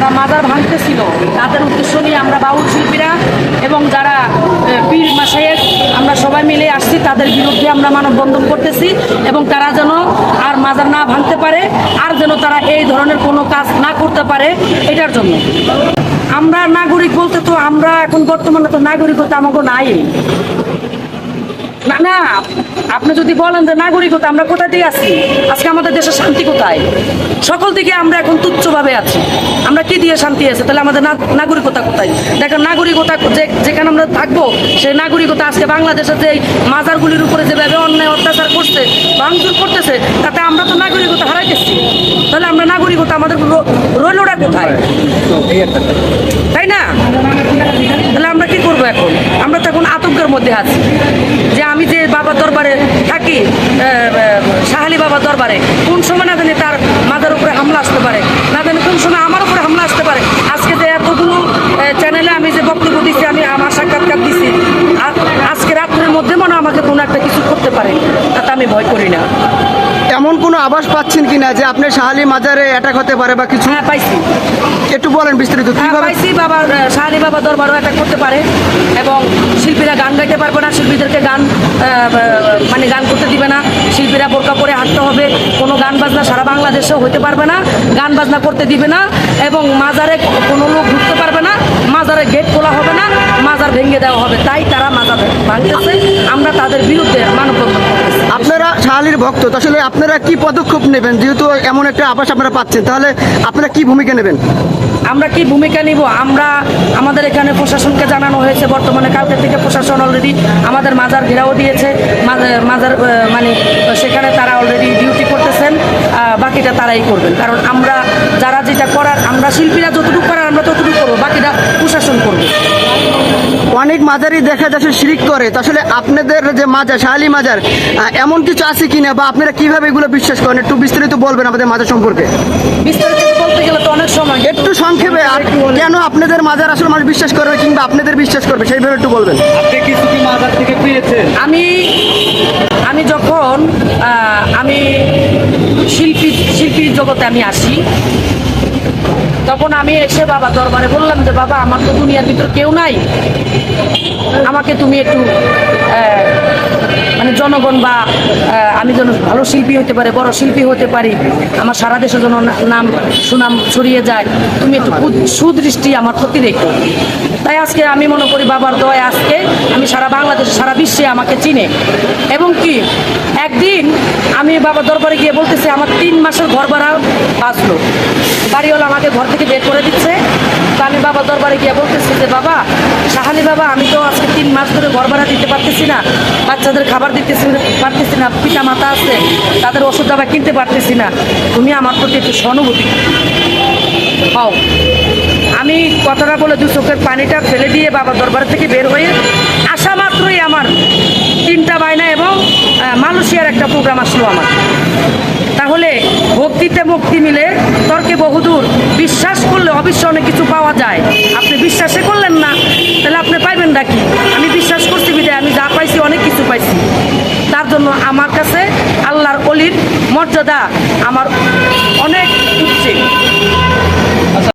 যারা মাজার ভাঙতেছিল, তাদের উদ্দেশ্য নিয়ে আমরা বাউল শিল্পীরা এবং যারা পীর মাসায়ের, আমরা সবাই মিলে আসছি, তাদের বিরুদ্ধে আমরা মানববন্ধন করতেছি এবং তারা যেন আর মাজার না ভাঙতে পারে, আর যেন তারা এই ধরনের কোনো কাজ না করতে পারে, এটার জন্য। আমরা নাগরিক বলতে তো আমরা এখন বর্তমানে তো নাগরিকতা আমাকে নাই। না, আপনি যদি বলেন যে নাগরিকতা, আমরা কোথা দিয়ে আছি আজকে আমাদের দেশের শান্তি কোথায়? সকল দিকে আমরা এখন তুচ্ছভাবে আছি। আমরা কি দিয়ে শান্তি আছে? তাহলে আমাদের নাগরিকতা কোথায়? দেখেন, নাগরিকতা যেখানে আমরা থাকব, সেই নাগরিকতা আজকে বাংলাদেশের যে মাজারগুলির উপরে যেভাবে অন্যায় অত্যাচার করছে, ভাঙচুর করতেছে, তাতে আমরা তো নাগরিকতা হারাইতেছি তাহলে আমরা নাগরিকতা আমাদের রইলটা কোথায়? তাই না? তাহলে আমরা কি করব এখন? আমরা তো এখন আতঙ্কের মধ্যে আছি। যে আমি যে বাবার দরবারে থাকি সাহালি বাবার দরবারে, কোন সময় না জানি তার মাথার উপরে হামলা আসতে পারে, না জানি কোন সময় আমার উপরে হামলা আসতে পারে। আজকে যে এতগুলো চ্যানেলে আমি যে বক্তব্য দিচ্ছি আমি আমার সাক্ষাৎকার দিচ্ছি আজকে রাত্রের মধ্যে মনে আমাকে কোনো একটা কিছু করতে পারে, তাতে আমি ভয় করি না। কোনো আভাস পাচ্ছেন কিনা যে আপনি শাহালি মাজারে অ্যাটাক হতে পারে বা কিছু? হ্যাঁ পাইছি। একটু বলেন বিস্তারিত হ্যাঁ কীভাবে পাইছি বাবা শাহালি বাবা দরবারও অ্যাটাক করতে পারে এবং শিল্পীরা গান গাইতে পারবে না শিল্পীদেরকে গান মানে গান করতে দিবে না। শিল্পীরা বোরকা পরে হাঁটতে হবে কোনো গান বাজনা সারা বাংলাদেশেও হতে পারবে না গান বাজনা করতে দিবে না এবং মাজারে কোনো লোক ঢুকতে পারবে না মাজারে গেট খোলা হবে না মাজার ভেঙে দেওয়া হবে তাই তারা মাজার ভাঙতেছে আমরা তাদের বিরুদ্ধে মানববন্ধন করতেছি শাহালির ভক্ত আসলে আপনারা কি পদক্ষেপ নেবেন? যেহেতু এমন একটা আবাস আপনারা পাচ্ছেন, তাহলে আপনারা কি ভূমিকা নেবেন? আমরা কি ভূমিকা নিব? আমরা আমাদের এখানে প্রশাসনকে জানানো হয়েছে, বর্তমানে কালকে থেকে প্রশাসন অলরেডি আমাদের মাজার ঘেরাও দিয়েছে। মাজার- মানে সেখানে তারা অলরেডি ডিউটি করতেছেন বাকিটা তারাই করবেন। কারণ আমরা যারা যেটা করার আমরা শিল্পীরা যতটুকু করার আমরা ততটুকু করব বাকিটা প্রশাসন করবে। অনেক মাজারই দেখা যাচ্ছে শিরিক করে। আসলে আপনাদের যে মাজার শাহালি মাজার এমন কিছু আছে কিনা বা আপনারা কীভাবে এগুলো বিশ্বাস করেন? একটু বিস্তারিত বলবেন আমাদের মাজার সম্পর্কে। বিস্তারিত বলতে গেলে তো অনেক সময় একটু সংক্ষেপে আর কেন আপনাদের মাজার আসলে মানুষ বিশ্বাস করবে কিংবা আপনাদের বিশ্বাস করবে সেইভাবে একটু বলবেন। আপনি কিছু কি মাজার থেকে পেয়েছেন আমি যখন আহ, আমি শিল্পী জগতে আমি আসি। তখন আমি এসে বাবা দরবারে বললাম যে, বাবা, আমার তো দুনিয়ার ভিতর কেউ নাই। আমাকে তুমি একটু মানে জনগণ বা আমি যেন ভালো শিল্পী হতে পারি, বড় শিল্পী হতে পারি, আমার সারা দেশে যেন নাম, সুনাম ছড়িয়ে যায়, তুমি একটু সুদৃষ্টি আমার প্রতি রেখো। তাই আজকে আমি মনে করি বাবার দয় আজকে, আমি সারা বাংলাদেশে, সারা বিশ্বে আমাকে চিনে। এবং কি, একদিন আমি বাবার দরবারে গিয়ে বলতেছি, আমার তিন মাসের ঘর ভাড়া বাঁচলো। বাড়িওয়ালা আমাকে ঘর থেকে বের করে দিচ্ছে। তা আমি বাবার দরবারে গিয়ে বলতেছি যে, বাবা সাহালি বাবা, আমি তো আজকে তিন মাস ধরে ঘর ভাড়া দিতে পারতেছি না, বাচ্চাদের খাবার দিতেছি পারতেছি না পিতা মাতা আছে, তাদের ওষুধ দাবা কিনতে পারতেছি না। তুমি আমার প্রতি একটু সহানুভূতি হও। আমি কথাটা বলে দু চোখের পানিটা ফেলে দিয়ে বাবা দরবার থেকে বের হয়ে আসা মাত্রই আমার তিনটা বায়না এবং মালয়েশিয়ার একটা প্রোগ্রাম আসলো আমার। তাহলে ভক্তিতে মুক্তি মিলে তর্কে বহুদূর বিশ্বাস করলে অবশ্য অনেক কিছু পাওয়া যায়। আপনি বিশ্বাসে করলেন না, তাহলে আপনি পাইবেন নাকি? আমি বিশ্বাস করছি বিদায়, আমি যা পাইছি অনেক কিছু পাইছি। তার জন্য আমার কাছে আল্লাহর অলির মর্যাদা আমার অনেক